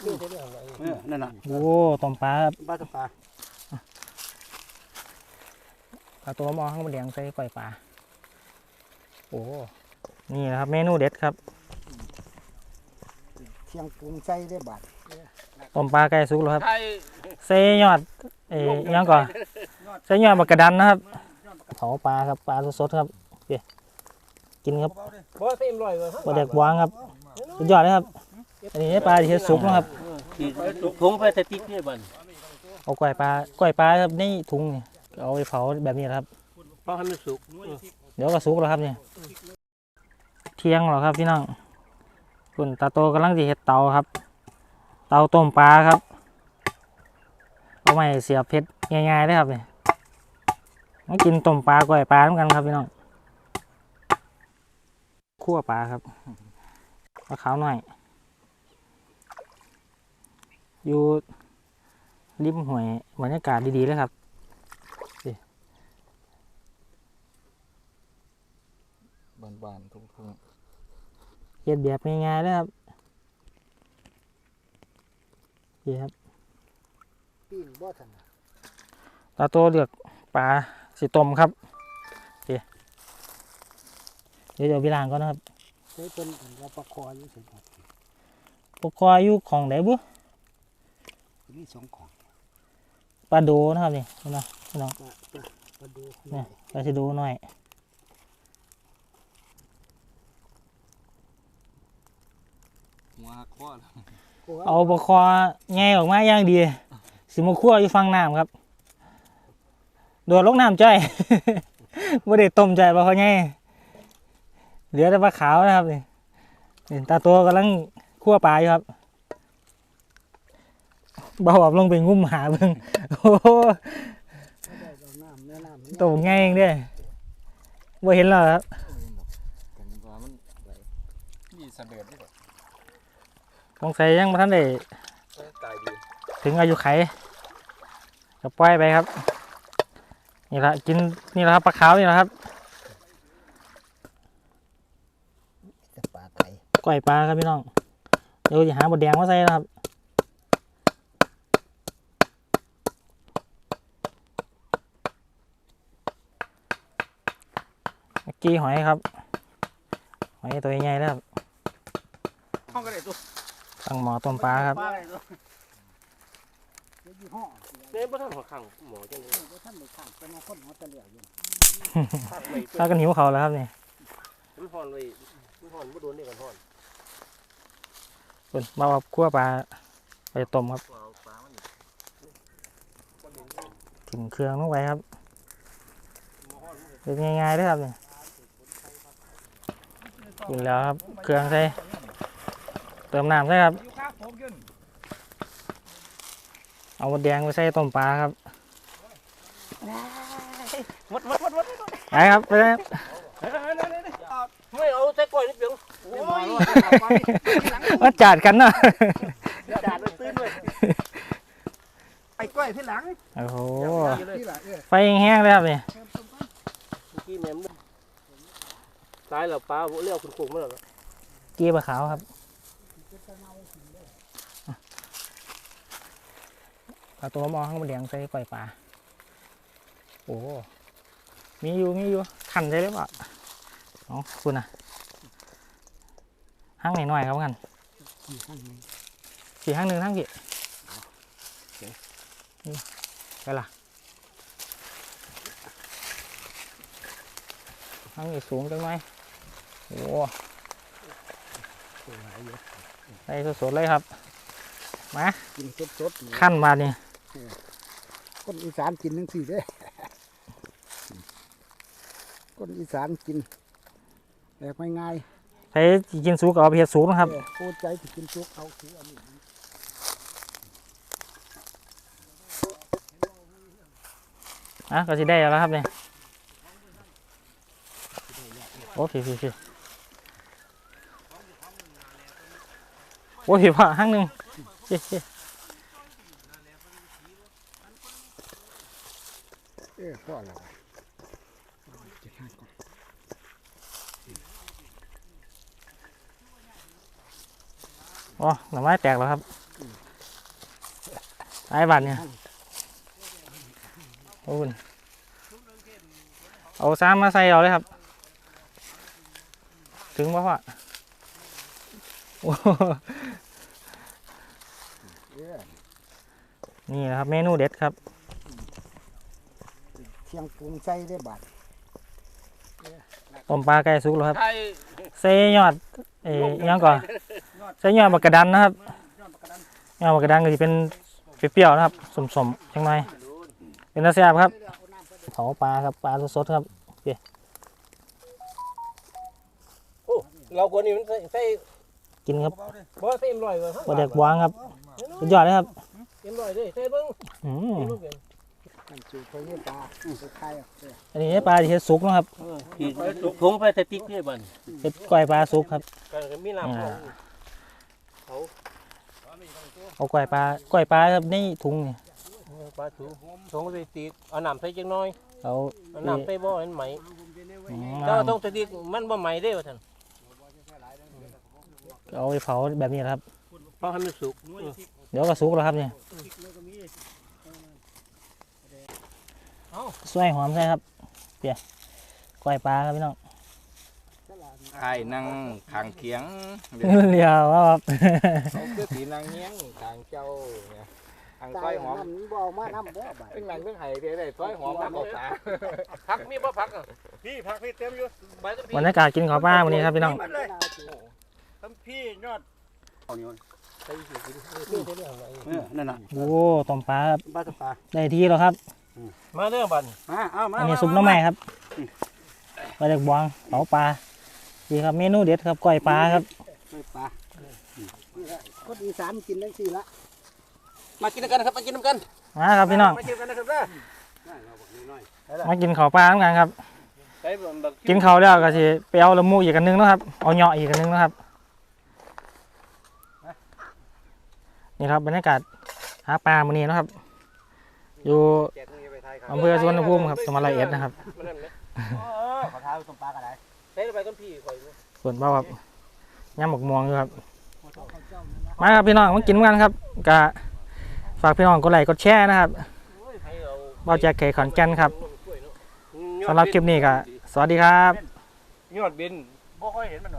เออนั่นน่ะโอ้ต้มปลาครับปลาตะปลาเอาตัวมอข้างบนเลี้ยงใส่ก่อยปลาโอ้นี่นะครับเมนูเด็ดครับเชียงปรุงใส่ได้บาดต้มปลาไก่สุกแล้วครับไทยใส่ยอดเอ้ยอิหยังก่อนใส่ยอดบักกระดันนะครับเผาปลาครับปลาสดๆครับโอเคกินครับบ่เต็มร้อยเลยปลาเด็กวางครับสุดยอดเลยครับ อันนี้ปลาที่เฮ็ดสุกนะครับถุงพลาสติกนี่บันเอากล้วยปลากล้วยปลาครับในถุงนี่เอาไปเผาแบบนี้นะครับ เพราะให้มันสุกเดี๋ยวก็สุกแล้วครับเนี่ยเที่ยงแล้วครับพี่น้องคุณตาโตกำลังจะเฮ็ดเตาครับ เตาต้มปลาครับ เอาไม้เสียบเพชรง่ายๆเลยครับเนี่ยมากินต้มปลากล้วยปลาเหมือนกันครับพี่น้องคั่วปลาครับปลาขาวหน่อย อยู่ริมห้วยบรรยากาศดีๆเลยครับบานๆทุ่งเฮ็ดแบบง่ายๆเลยครับนี่ครับๆปิ้งบ่ทันน่ะตาโตเลือกปลาสีต้มครับโอเคเดี๋ยวเดี๋ยววิลางก่อนนะครับใส่เพิ่นเราประคออยู่สิครับปกคออยู่ของไหนบุ มีสองของปลาโดนะครับนี่เห็นไหมพี่น้องปลาปลาปลาดูเนี่ยปลาสีโดหน่อยหัวข้อเอาปลาคอแง่ออกมาอย่างดี สิมาคั่วอยู่ฟังน้ำครับ โดดลงน้ำจ้อยไม่ได้ต้มใจอยปลาคอแง่เหลือแต่ปลาขาวนะครับนี่นี่ตาตัวกำลังคั่วปลาอยู่ครับ เบาอบลงไปงุ้มหาเบิ่งโอ้โหได้ดอกน้ำแม่น้ำตัวง่ายเองเด้บ่เห็นแล้วครับกันว่ามันนี่เสด็จนี่สงสัยยังบ่ทันได้ตายดีถึงอายุไขก็ปล่อยไปครับ นี่ละกินนี่ละครับปลาขาวนี่ละครับจะปลาไทยก้อยปลาครับพี่น้องเดี๋ยวจะหาบดแดงมาใส่นะครับ เมื่อ กี้หอยครับ หอยตัวใหญ่ๆแล้วครับห้องก็ได้ตัวตั้งหมอต้มปลาครับปลาได้ตัวเดี๋ยวยี่ห้อเนี่ยบ่ทันหัวข้างหมอจังเลยเดี๋ยวท่านไปข้างไปมาคนหัวตะเหลี่ยวอยู่ภาคไม่ถ้ากันหิวเขาวแล้วครับนี่มันห่อนไว้มันห่อนบ่โดนนี่กันห่อนเพิ่นมาเอาคั่วปลาไปต้มครับเอาปลามันถึงเครื่องลงไปครับเป็นง่ายๆเลยครับนี่ กินแล้วครับ เครื่องใส่เติมน้ำใส่ครับ เอาหมดแดงไปใส่ต้มปลาครับหมดหมดหมดหมดไปครับไปเลยครับไม่เอาใส่ก้อยนี่เปียงโอ้ยมาจัดกันเนาะจานมันตื้นด้วยไอ้ก้อยที่หลัง โอ้โห ไฟแห้งเลยครับเมื่อกี้แม่ม ตายแล้วปลาเลี้ยวคุณคงมาแล้วเกี๊ยวขาวครับเอาตัวมอข้างบนแดงใส่ก่อยปลาโอ้ มีอยู่ มีอยู่ขันใช่หรือเปล่าอ๋อคุณนะห้างหน่อยๆครับกันกี่ข้างหนึ่งห้างกี่นี่ไปล่ะห้างนี้สูงจังไหม โอ้ตัวไหนอยู่ใส่สดๆเลยครับ มากินสดๆนี่ขั้นมานี่คนอีสานกินทั้งสี่เด้อคนอีสานกินแบบง่ายใช้กินสูงกับเอาไปเห็ดสูงนะครับๆเออพูดใจที่กินซุกเอาคืออันนี้อะก็สิได้แล้วครับเนี่ยโอ้พี่พี่พี่ โอ้พี่พ่อห้างหนึ่งเฮ้เฮ้เออพ่อแล้ววะเจ็ดห้าก่อนโอ้หน่อไม้แตกแล้วครับไอ้บัตรเนี่ยโอ้ยเอาซ้ำมาใส่เอาเลยครับ ถึงป่ะพ่อโอ้ นี่นะครับเมนูเด็ดครับเที่ยงปรุงใส่ได้บาดต้มปลาไก่สุกแล้วครับไทยใส่ยอดเอ้ยอิหยังก่อนใส่ยอดบักกระดันนะครับยอดบักกระดันก็จะเป็นเปรี้ยวๆนะครับสมๆจังหน่อยเป็นตาแซ่บครับเผาปลาครับปลาสดๆครับโอ้เราคนนี้มันใส่ใส่กินครับบ่ใส่เอ็มลอยกว่าปลาเด็กวางครับ สุดยอดเลยครับเอ็มลอยเด้ใส่เบิ่งอืมลูกเห็นมันจูไปนี่ปลาไปไข่เอาเด้ออันนี้ปลาที่เฮ็ดสุกนะครับที่ทงไปสติ๊กเด้บัดเฮ็ดก้อยปลาสุกครับก็มีน้ำเขาเขาเอาก้อยปลาก้อยปลาครับในถุงนี่ปลาถูทงไปติ๊กเอาน้ำใส่จังน้อยเอาเอาน้ำใส่บ่เห็นไหมอืมถ้าทงสติ๊กมันบ่ไหมเด้ว่าท่านเอาไปเผาแบบนี้ครับ เพราะให้มันสุกเดี๋ยวก็สุกแล้วครับเนี่ยสวยหอมใช่ครับเปียก้อยปลาครับพี่น้องไอ้นั่งขางเคียงเดี๋ยวเรียวว่าครับเขาคือสีนางเงี้ยงขางเจ้าเนี่ยขางใส่ซอยหอมน้ำนี้บ่เอามาน้ำบ่บาดเป็นนางเพิ่งไห้เดี๋ยวได้ซอยหอมน้ำออกตาพักมีบ่พักอะพี่ผักพี่เต็มอยู่ใบตะพีบรรยากาศกินข้าวปลาวันนี้ครับพี่น้องมันเลยทำพี่ยอด นั่นน่ะโอ้ต้มปลาครับปลาตะปลาได้ที่แล้วครับ มาเด้อบัดมาเอามาอันนี้ซุปหน้ำใหม่ครับปลาเด็กบวงเผาปลาดีครับเมนูเด็ดครับก้อยปลาครับปลาคนอีสานกินจังซี่ละมากินกันครับมากินกันมาครับพี่น้องมากินกันนะครับเด้อมากินข้าวปลาเหมือนกันครับใส่บักกินข้าวแล้วก็สิไปเอาละมูกอีกอันนึงเนาะครับเอาเหยาะอีกอันนึงเนาะครับ นี่ครับบรรยากาศหาปลามื้อนี้นะครับ อยู่อำเภอสุวรรณภูมิครับจังหวัดร้อยเอ็ดนะครับขอท้าต้มปลาก็ได้ใส่ไปต้นพี่ข่อยอยู่ส่วนเบ้าครับย่ำหมกม่วงอยู่ครับ มาครับพี่น้องมากินกันครับกะฝากพี่น้องกดไลค์กดแชร์นะครับเอาเบ้าแจ็คเขขอนแก่นครับสำหรับคลิปนี้ก็สวัสดีครับ ยอดบินบ่ค่อยเห็นมัน